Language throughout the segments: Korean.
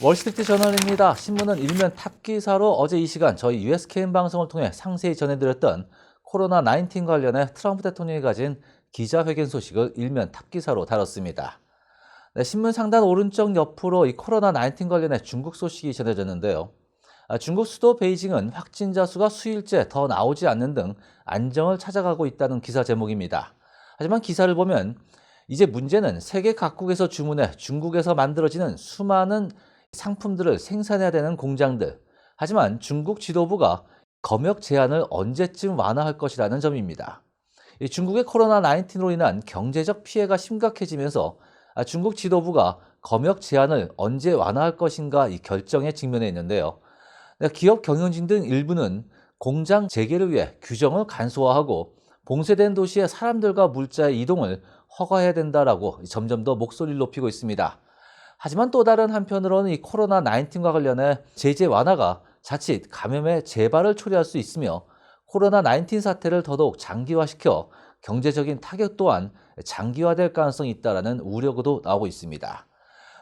월스트리트 저널입니다. 신문은 일면 탑 기사로 어제 이 시간 저희 USKM 방송을 통해 상세히 전해드렸던 코로나 19 관련해 트럼프 대통령이 가진 기자회견 소식을 일면 탑 기사로 다뤘습니다. 네, 신문 상단 오른쪽 옆으로 이 코로나 19 관련해 중국 소식이 전해졌는데요. 아, 중국 수도 베이징은 확진자 수가 수일째 더 나오지 않는 등 안정을 찾아가고 있다는 기사 제목입니다. 하지만 기사를 보면 이제 문제는 세계 각국에서 주문해 중국에서 만들어지는 수많은 상품들을 생산해야 되는 공장들. 하지만 중국 지도부가 검역 제한을 언제쯤 완화할 것이라는 점입니다. 이 중국의 코로나19로 인한 경제적 피해가 심각해지면서 아, 중국 지도부가 검역 제한을 언제 완화할 것인가 이 결정에 직면해 있는데요. 네, 기업 경영진 등 일부는 공장 재개를 위해 규정을 간소화하고 봉쇄된 도시의 사람들과 물자의 이동을 허가해야 된다라고 점점 더 목소리를 높이고 있습니다. 하지만 또 다른 한편으로는 이 코로나 19과 관련해 제재 완화가 자칫 감염의 재발을 초래할 수 있으며 코로나 19 사태를 더더욱 장기화시켜 경제적인 타격 또한 장기화될 가능성이 있다라는 우려도 나오고 있습니다.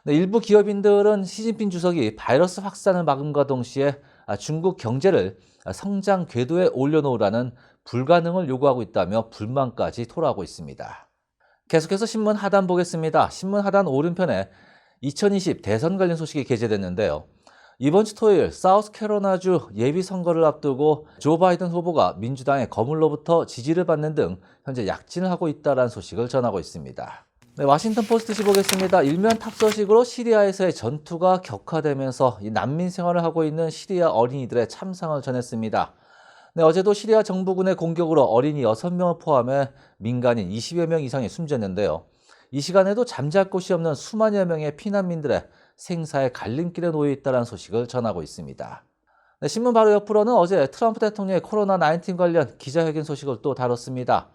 네, 일부 기업인들은 시진핑 주석이 바이러스 확산을 막음과 동시에 아, 중국 경제를 성장 궤도에 올려놓으라는 불가능을 요구하고 있다며 불만까지 토로하고 있습니다. 계속해서 신문 하단 보겠습니다. 신문 하단 오른편에 2020 대선 관련 소식이 게재됐는데요. 이번 주 토요일 사우스캐로나주 예비 선거를 앞두고 조 바이든 후보가 민주당의 거물로부터 지지를 받는 등 현재 약진을 하고 있다는 소식을 전하고 있습니다. 네, 와싱턴 포스트 보겠습니다. 일면 탑 소식으로 시리아에서의 전투가 격화되면서 이 난민 생활을 하고 있는 시리아 어린이들의 참상을 전했습니다. 네, 어제도 시리아 정부군의 공격으로 어린이 6명을 포함해 민간인 20여 명 이상이 숨졌는데요. 이 시간에도 잠잘 곳이 없는 수만여 명의 피난민들의 생사의 갈림길에 놓여 있다는 소식을 전하고 있습니다. 네, 신문 바로 옆으로는 어제 트럼프 대통령의 코로나19 관련 기자회견 소식을 또 다뤘습니다.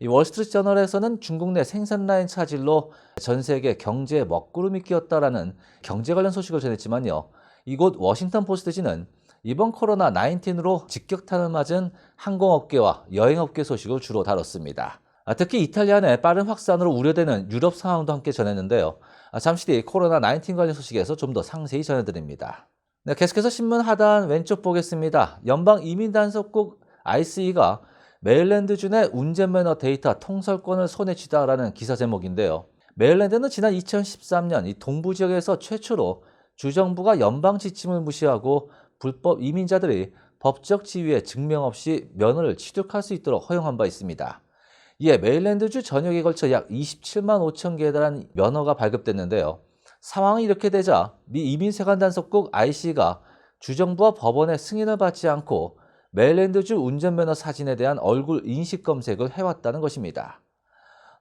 이 월스트리트 저널에서는 중국 내 생산 라인 차질로 전 세계 경제에 먹구름이 끼었다라는 경제 관련 소식을 전했지만요. 이곳 워싱턴 포스트지는 이번 코로나 19으로 직격탄을 맞은 항공업계와 여행업계 소식을 주로 다뤘습니다. 아, 특히 이탈리아 내 빠른 확산으로 우려되는 유럽 상황도 함께 전했는데요. 아, 잠시 뒤 코로나 19 관련 소식에서 좀 더 상세히 전해드립니다. 네, 계속해서 신문 하단 왼쪽 보겠습니다. 연방 이민단속국 ICE가 메릴랜드주 내 운전면허 데이터 통설권을 손에 쥐다라는 기사 제목인데요. 메릴랜드는 지난 2013년 이 동부 지역에서 최초로 주정부가 연방 지침을 무시하고 불법 이민자들이 법적 지위에 증명 없이 면허를 취득할 수 있도록 허용한 바 있습니다. 이에 메릴랜드주 전역에 걸쳐 약 27만 5천 개에 달한 면허가 발급됐는데요. 상황이 이렇게 되자 미 이민세관단속국 IC가 주정부와 법원의 승인을 받지 않고 메릴랜드주 운전면허 사진에 대한 얼굴 인식 검색을 해왔다는 것입니다.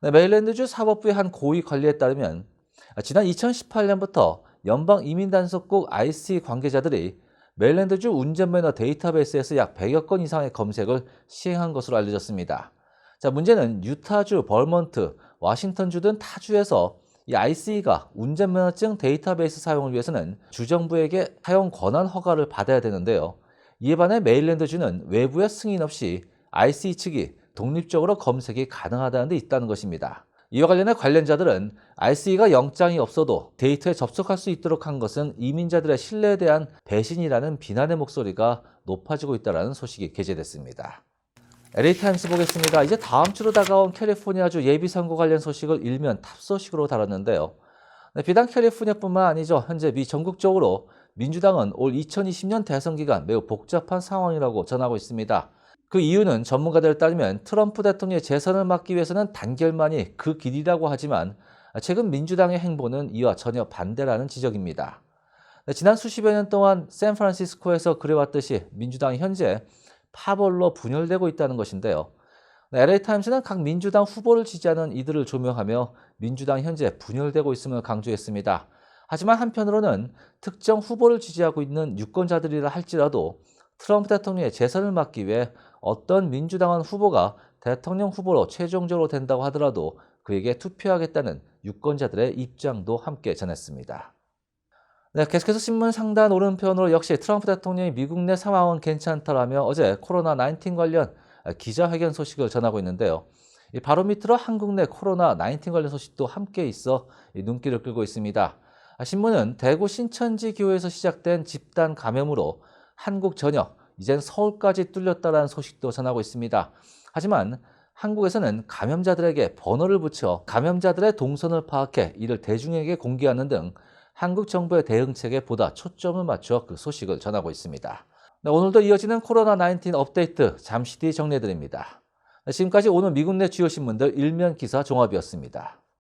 네, 메릴랜드주 사법부의 한 고위 관리에 따르면 지난 2018년부터 연방 이민단속국 IC 관계자들이 메릴랜드주 운전면허 데이터베이스에서 약 100여 건 이상의 검색을 시행한 것으로 알려졌습니다. 자, 문제는 유타주, 벌먼트, 워싱턴주 등 타주에서 이 ICE가 운전면허증 데이터베이스 사용을 위해서는 주정부에게 사용 권한 허가를 받아야 되는데요. 이에 반해 메일랜드주는 외부의 승인 없이 ICE 측이 독립적으로 검색이 가능하다는 데 있다는 것입니다. 이와 관련해 관련자들은 ICE가 영장이 없어도 데이터에 접속할 수 있도록 한 것은 이민자들의 신뢰에 대한 배신이라는 비난의 목소리가 높아지고 있다는 소식이 게재됐습니다. LA타임스 보겠습니다. 이제 다음 주로 다가온 캘리포니아주 예비선거 관련 소식을 일면 탑소식으로 다뤘는데요. 네, 비단 캘리포니아뿐만 아니죠. 현재 미 전국적으로 민주당은 올 2020년 대선 기간 매우 복잡한 상황이라고 전하고 있습니다. 그 이유는 전문가들에 따르면 트럼프 대통령의 재선을 막기 위해서는 단결만이 그 길이라고 하지만 최근 민주당의 행보는 이와 전혀 반대라는 지적입니다. 네, 지난 수십여 년 동안 샌프란시스코에서 그래왔듯이 민주당이 현재 파벌로 분열되고 있다는 것인데요. LA타임스는 각 민주당 후보를 지지하는 이들을 조명하며 민주당 현재 분열되고 있음을 강조했습니다. 하지만 한편으로는 특정 후보를 지지하고 있는 유권자들이라 할지라도 트럼프 대통령의 재선을 막기 위해 어떤 민주당원 후보가 대통령 후보로 최종적으로 된다고 하더라도 그에게 투표하겠다는 유권자들의 입장도 함께 전했습니다. 네, 계속해서 신문 상단 오른편으로 역시 트럼프 대통령이 미국 내 상황은 괜찮다라며 어제 코로나19 관련 기자회견 소식을 전하고 있는데요. 바로 밑으로 한국 내 코로나19 관련 소식도 함께 있어 눈길을 끌고 있습니다. 아, 신문은 대구 신천지 교회에서 시작된 집단 감염으로 한국 전역, 이젠 서울까지 뚫렸다라는 소식도 전하고 있습니다. 하지만 한국에서는 감염자들에게 번호를 붙여 감염자들의 동선을 파악해 이를 대중에게 공개하는 등 한국 정부의 대응책에 보다 초점을 맞춰 그 소식을 전하고 있습니다. 네, 오늘도 이어지는 코로나19 업데이트 잠시 뒤 정리해드립니다. 네, 지금까지 오늘 미국 내 주요 신문들 일면 기사 종합이었습니다.